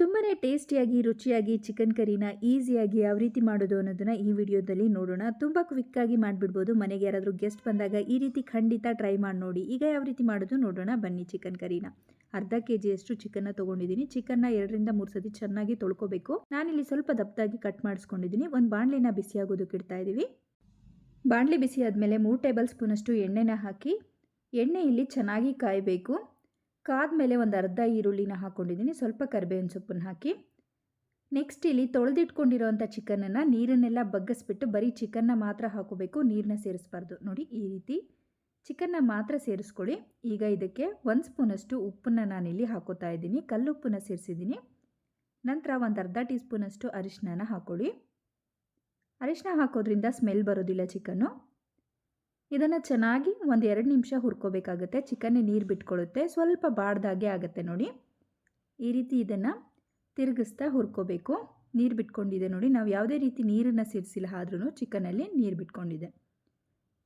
ತುಂಬಾ ಟೇಸ್ಟಿಯಾಗಿ, ರುಚಿಯಾಗಿ ಚಿಕನ್ ಕರಿನ ಈಸಿಯಾಗಿ ಯಾವ ರೀತಿ ಮಾಡೋದು ಅನ್ನೋದನ್ನು ಈ ವಿಡಿಯೋದಲ್ಲಿ ನೋಡೋಣ. ತುಂಬ ಕ್ವಿಕ್ಕಾಗಿ ಮಾಡಿಬಿಡ್ಬೋದು. ಮನೆಗೆ ಯಾರಾದರೂ ಗೆಸ್ಟ್ ಬಂದಾಗ ಈ ರೀತಿ ಖಂಡಿತ ಟ್ರೈ ಮಾಡಿ ನೋಡಿ. ಈಗ ಯಾವ ರೀತಿ ಮಾಡೋದು ನೋಡೋಣ. ಬನ್ನಿ ಚಿಕನ್ ಕರಿನ. ಅರ್ಧ ಕೆ ಜಿಯಷ್ಟು ಚಿಕನ್ನ ತೊಗೊಂಡಿದ್ದೀನಿ. ಚಿಕನ್ನ ಎರಡರಿಂದ ಮೂರು ಸತಿ ಚೆನ್ನಾಗಿ ತೊಳ್ಕೊಬೇಕು. ನಾನಿಲ್ಲಿ ಸ್ವಲ್ಪ ದಪ್ಪದಾಗಿ ಕಟ್ ಮಾಡಿಸ್ಕೊಂಡಿದ್ದೀನಿ. ಒಂದು ಬಾಣಲೆನ ಬಿಸಿಯಾಗೋದಕ್ಕೆ ಇಡ್ತಾ ಇದ್ದೀವಿ ಬಾಣಲೆ ಬಿಸಿ ಆದಮೇಲೆ ಮೂರು ಟೇಬಲ್ ಸ್ಪೂನಷ್ಟು ಎಣ್ಣೆನ ಹಾಕಿ, ಎಣ್ಣೆ ಇಲ್ಲಿ ಚೆನ್ನಾಗಿ ಕಾಯಬೇಕು. ಕಾದ್ಮೇಲೆ ಒಂದು ಅರ್ಧ ಈರುಳ್ಳಿನ ಹಾಕ್ಕೊಂಡಿದ್ದೀನಿ ಸ್ವಲ್ಪ ಕರಿಬೇವಿನ ಸೊಪ್ಪನ್ನು ಹಾಕಿ. ನೆಕ್ಸ್ಟ್ ಇಲ್ಲಿ ತೊಳೆದಿಟ್ಕೊಂಡಿರೋವಂಥ ಚಿಕನನ್ನು ನೀರನ್ನೆಲ್ಲ ಬಗ್ಗಿಸ್ಬಿಟ್ಟು ಬರೀ ಚಿಕನ್ನ ಮಾತ್ರ ಹಾಕೋಬೇಕು ನೀರನ್ನ ಸೇರಿಸ್ಬಾರ್ದು. ನೋಡಿ, ಈ ರೀತಿ ಚಿಕನ್ನ ಮಾತ್ರ ಸೇರಿಸ್ಕೊಳ್ಳಿ. ಈಗ ಇದಕ್ಕೆ ಒಂದು ಸ್ಪೂನಷ್ಟು ಉಪ್ಪನ್ನು ನಾನಿಲ್ಲಿ ಹಾಕೋತಾ ಇದ್ದೀನಿ. ಕಲ್ಲುಪ್ಪನ್ನು ಸೇರಿಸಿದ್ದೀನಿ. ನಂತರ ಒಂದು ಅರ್ಧ ಟೀ ಸ್ಪೂನಷ್ಟು ಅರಿಶಿನ ಹಾಕೊಳ್ಳಿ. ಅರಿಶಿನ ಹಾಕೋದ್ರಿಂದ ಸ್ಮೆಲ್ ಬರೋದಿಲ್ಲ ಚಿಕನ್ನು. ಇದನ್ನು ಚೆನ್ನಾಗಿ ಒಂದು ಎರಡು ನಿಮಿಷ ಹುರ್ಕೋಬೇಕಾಗುತ್ತೆ. ಚಿಕನ್ನೇ ನೀರು ಬಿಟ್ಕೊಳ್ಳುತ್ತೆ ಸ್ವಲ್ಪ ಬಾಡ್ದಾಗೆ ಆಗುತ್ತೆ ನೋಡಿ. ಈ ರೀತಿ ಇದನ್ನು ತಿರುಗಿಸ್ತಾ ಹುರ್ಕೋಬೇಕು. ನೀರು ಬಿಟ್ಕೊಂಡಿದೆ ನೋಡಿ. ನಾವು ಯಾವುದೇ ರೀತಿ ನೀರನ್ನು ಸೇರಿಸಿಲ್ಲ ಆದ್ರೂ ಚಿಕನಲ್ಲಿ ನೀರು ಬಿಟ್ಕೊಂಡಿದೆ.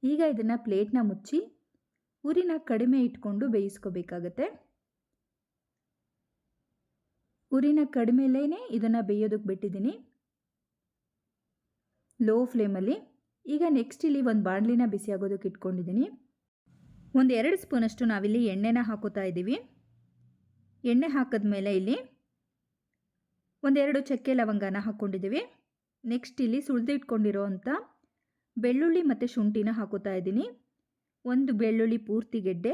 ಈಗ ಇದನ್ನು ಪ್ಲೇಟ್ನ ಮುಚ್ಚಿ ಉರಿನ ಕಡಿಮೆ ಇಟ್ಕೊಂಡು ಬೇಯಿಸ್ಕೋಬೇಕಾಗತ್ತೆ. ಉರಿನ ಕಡಿಮೆಲೇ ಇದನ್ನು ಬೇಯೋದಕ್ಕೆ ಬಿಟ್ಟಿದ್ದೀನಿ. ಲೋ ಫ್ಲೇಮಲ್ಲಿ ಈಗ ನೆಕ್ಸ್ಟ್ ಇಲ್ಲಿ ಒಂದು ಬಾಣಲಿನ ಬಿಸಿ ಆಗೋದಕ್ಕೆ ಇಟ್ಕೊಂಡಿದ್ದೀನಿ. ಒಂದು ಎರಡು ಸ್ಪೂನಷ್ಟು ನಾವಿಲ್ಲಿ ಎಣ್ಣೆನ ಹಾಕೋತಾ ಇದ್ದೀವಿ. ಎಣ್ಣೆ ಹಾಕಿದ ಮೇಲೆ ಇಲ್ಲಿ ಒಂದೆರಡು ಚಕ್ಕೆ ಲವಂಗನ ಹಾಕ್ಕೊಂಡಿದ್ದೀವಿ ನೆಕ್ಸ್ಟ್ ಇಲ್ಲಿ ಸುಳಿದು ಇಟ್ಕೊಂಡಿರೋ ಅಂಥ ಬೆಳ್ಳುಳ್ಳಿ ಮತ್ತು ಶುಂಠಿನ ಹಾಕೋತಾ ಇದ್ದೀನಿ. ಒಂದು ಬೆಳ್ಳುಳ್ಳಿ ಪೂರ್ತಿ ಗೆಡ್ಡೆ.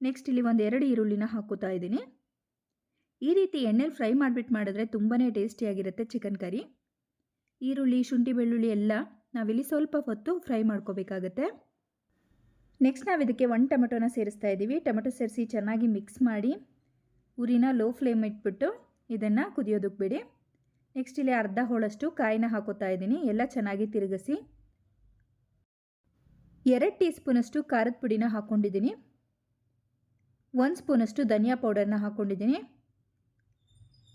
ನೆಕ್ಸ್ಟ್ ಇಲ್ಲಿ ಒಂದು ಎರಡು ಈರುಳ್ಳಿನ ಹಾಕೋತಾ ಇದ್ದೀನಿ. ಈ ರೀತಿ ಎಣ್ಣೆಲಿ ಫ್ರೈ ಮಾಡಿಬಿಟ್ಟು ಮಾಡಿದ್ರೆ ತುಂಬಾ ಟೇಸ್ಟಿಯಾಗಿರುತ್ತೆ ಚಿಕನ್ ಕರಿ. ಈರುಳ್ಳಿ, ಶುಂಠಿ, ಬೆಳ್ಳುಳ್ಳಿ ಎಲ್ಲ ನಾವಿಲ್ಲಿ ಸ್ವಲ್ಪ ಹೊತ್ತು ಫ್ರೈ ಮಾಡ್ಕೋಬೇಕಾಗತ್ತೆ. ನೆಕ್ಸ್ಟ್ ನಾವು ಇದಕ್ಕೆ ಒಂದು ಟೊಮೆಟೊನ ಸೇರಿಸ್ತಾ ಇದ್ದೀವಿ. ಟೊಮೆಟೊ ಸೇರಿಸಿ ಚೆನ್ನಾಗಿ ಮಿಕ್ಸ್ ಮಾಡಿ ಉರಿನ ಲೋ ಫ್ಲೇಮ್ ಇಟ್ಬಿಟ್ಟು ಇದನ್ನು ಕುದಿಯೋದಕ್ಕೆ ಬಿಡಿ. ನೆಕ್ಸ್ಟ್ ಇಲ್ಲಿ ಅರ್ಧ ಹೋಳಷ್ಟು ಕಾಯಿನ ಹಾಕೋತಾ ಇದ್ದೀನಿ. ಎಲ್ಲ ಚೆನ್ನಾಗಿ ತಿರುಗಿಸಿ. ಎರಡು ಟೀ ಸ್ಪೂನಷ್ಟು ಖಾರದ ಪುಡಿನ ಹಾಕ್ಕೊಂಡಿದ್ದೀನಿ ಒಂದು ಸ್ಪೂನಷ್ಟು ಧನಿಯಾ ಪೌಡರ್ನ ಹಾಕ್ಕೊಂಡಿದ್ದೀನಿ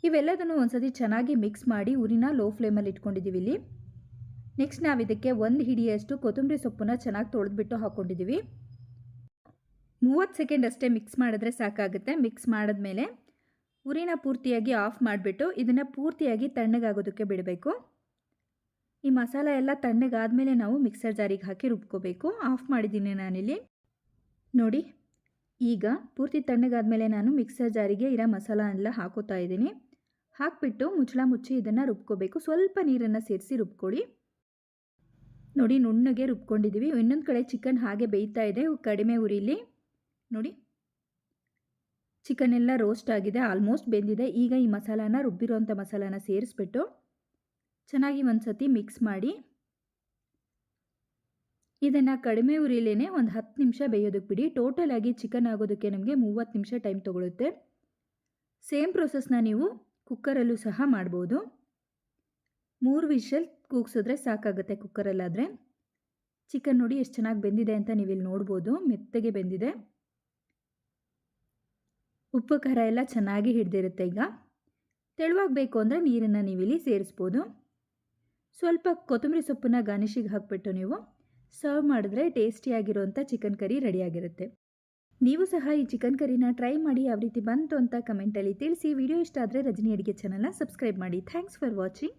ಇವೆಲ್ಲದನ್ನು ಒಂದ್ಸತಿ ಚೆನ್ನಾಗಿ ಮಿಕ್ಸ್ ಮಾಡಿ ಉರಿನ ಲೋ ಫ್ಲೇಮಲ್ಲಿ ಇಟ್ಕೊಂಡಿದ್ದೀವಿ ಇಲ್ಲಿ. ನೆಕ್ಸ್ಟ್ ನಾವು ಇದಕ್ಕೆ ಒಂದು ಹಿಡಿಯಷ್ಟು ಕೊತ್ತಂಬರಿ ಸೊಪ್ಪನ್ನ ಚೆನ್ನಾಗಿ ತೊಳೆದ್ಬಿಟ್ಟು ಹಾಕ್ಕೊಂಡಿದ್ದೀವಿ ಮೂವತ್ತು ಸೆಕೆಂಡ್ ಅಷ್ಟೇ ಮಿಕ್ಸ್ ಮಾಡಿದ್ರೆ ಸಾಕಾಗುತ್ತೆ. ಮಿಕ್ಸ್ ಮಾಡಿದ್ಮೇಲೆ ಉರಿನ ಪೂರ್ತಿಯಾಗಿ ಆಫ್ ಮಾಡಿಬಿಟ್ಟು ಇದನ್ನು ಪೂರ್ತಿಯಾಗಿ ತಣ್ಣಗಾಗೋದಕ್ಕೆ ಬಿಡಬೇಕು. ಈ ಮಸಾಲ ಎಲ್ಲ ತಣ್ಣಗಾದಮೇಲೆ ನಾವು ಮಿಕ್ಸರ್ ಜಾರಿಗೆ ಹಾಕಿ ರುಬ್ಕೋಬೇಕು. ಆಫ್ ಮಾಡಿದ್ದೀನಿ ನಾನಿಲ್ಲಿ. ನೋಡಿ, ಈಗ ಪೂರ್ತಿ ತಣ್ಣಗಾದಮೇಲೆ ನಾನು ಮಿಕ್ಸರ್ ಜಾರಿಗೆ ಇರೋ ಮಸಾಲ ಎಲ್ಲ ಹಾಕೋತಾ ಇದ್ದೀನಿ. ಹಾಕಿಬಿಟ್ಟು ಮುಚ್ಚಳ ಮುಚ್ಚಿ ಇದನ್ನು ರುಬ್ಕೋಬೇಕು. ಸ್ವಲ್ಪ ನೀರನ್ನು ಸೇರಿಸಿ ರುಬ್ಕೊಳ್ಳಿ. ನೋಡಿ ನುಣ್ಣಗೆ ರುಬ್ಕೊಂಡಿದ್ದೀವಿ. ಇನ್ನೊಂದು ಕಡೆ ಚಿಕನ್ ಹಾಗೆ ಬೇಯ್ತಾ ಇದೆ. ಕಡಿಮೆ ಉರಿಲಿ. ನೋಡಿ. ಚಿಕನ್ ಎಲ್ಲ ರೋಸ್ಟ್ ಆಗಿದೆ. ಆಲ್ಮೋಸ್ಟ್ ಬೆಂದಿದೆ. ಈಗ ಈ ಮಸಾಲಾನ ರುಬ್ಬಿರೋಂಥ ಮಸಾಲಾನ ಸೇರಿಸ್ಬಿಟ್ಟು ಚೆನ್ನಾಗಿ ಒಂದು ಸತಿ ಮಿಕ್ಸ್ ಮಾಡಿ ಇದನ್ನು ಕಡಿಮೆ ಉರಿಲೇನೆ ಒಂದು ಹತ್ತು ನಿಮಿಷ ಬೇಯೋದಕ್ಕೆ ಬಿಡಿ. ಟೋಟಲ್ ಆಗಿ ಚಿಕನ್ ಆಗೋದಕ್ಕೆ ನಮಗೆ ಮೂವತ್ತು ನಿಮಿಷ ಟೈಮ್ ತೊಗೊಳುತ್ತೆ. ಸೇಮ್ ಪ್ರೊಸೆಸ್ನ ನೀವು ಕುಕ್ಕರಲ್ಲೂ ಸಹ ಮಾಡ್ಬೋದು. ಮೂರು ವಿಷಲ್ ಕೂಗ್ಸಿದ್ರೆ ಸಾಕಾಗುತ್ತೆ ಕುಕ್ಕರಲ್ಲಾದರೆ. ಚಿಕನ್ ನೋಡಿ ಎಷ್ಟು ಚೆನ್ನಾಗಿ ಬೆಂದಿದೆ ಅಂತ ನೀವಿಲ್ಲಿ ನೋಡ್ಬೋದು, ಮೆತ್ತಗೆ ಬೆಂದಿದೆ. ಉಪ್ಪು, ಖಾರ ಎಲ್ಲ ಚೆನ್ನಾಗಿ ಹಿಡ್ದಿರುತ್ತೆ ಈಗ. ತೆಳುವಾಗಬೇಕು ಅಂದರೆ ನೀರನ್ನು ನೀವಿಲ್ಲಿ ಸೇರಿಸ್ಬೋದು. ಸ್ವಲ್ಪ ಕೊತ್ತಂಬರಿ ಸೊಪ್ಪನ್ನ ಗಾರ್ನಿಷಿಗೆ ಹಾಕ್ಬಿಟ್ಟು ನೀವು ಸರ್ವ್ ಮಾಡಿದ್ರೆ ಟೇಸ್ಟಿಯಾಗಿರೋವಂಥ ಚಿಕನ್ ಕರಿ ರೆಡಿಯಾಗಿರುತ್ತೆ. ನೀವು ಸಹ ಈ ಚಿಕನ್ ಕರಿನ ಟ್ರೈ ಮಾಡಿ ಯಾವ ರೀತಿ ಬಂತು ಅಂತ ಕಮೆಂಟಲ್ಲಿ ತಿಳಿಸಿ. ವಿಡಿಯೋ ಇಷ್ಟ ಆದರೆ ರಜನಿ ಅಡುಗೆ ಚಾನಲ್ನ ಸಬ್ಸ್ಕ್ರೈಬ್ ಮಾಡಿ. Thanks for watching.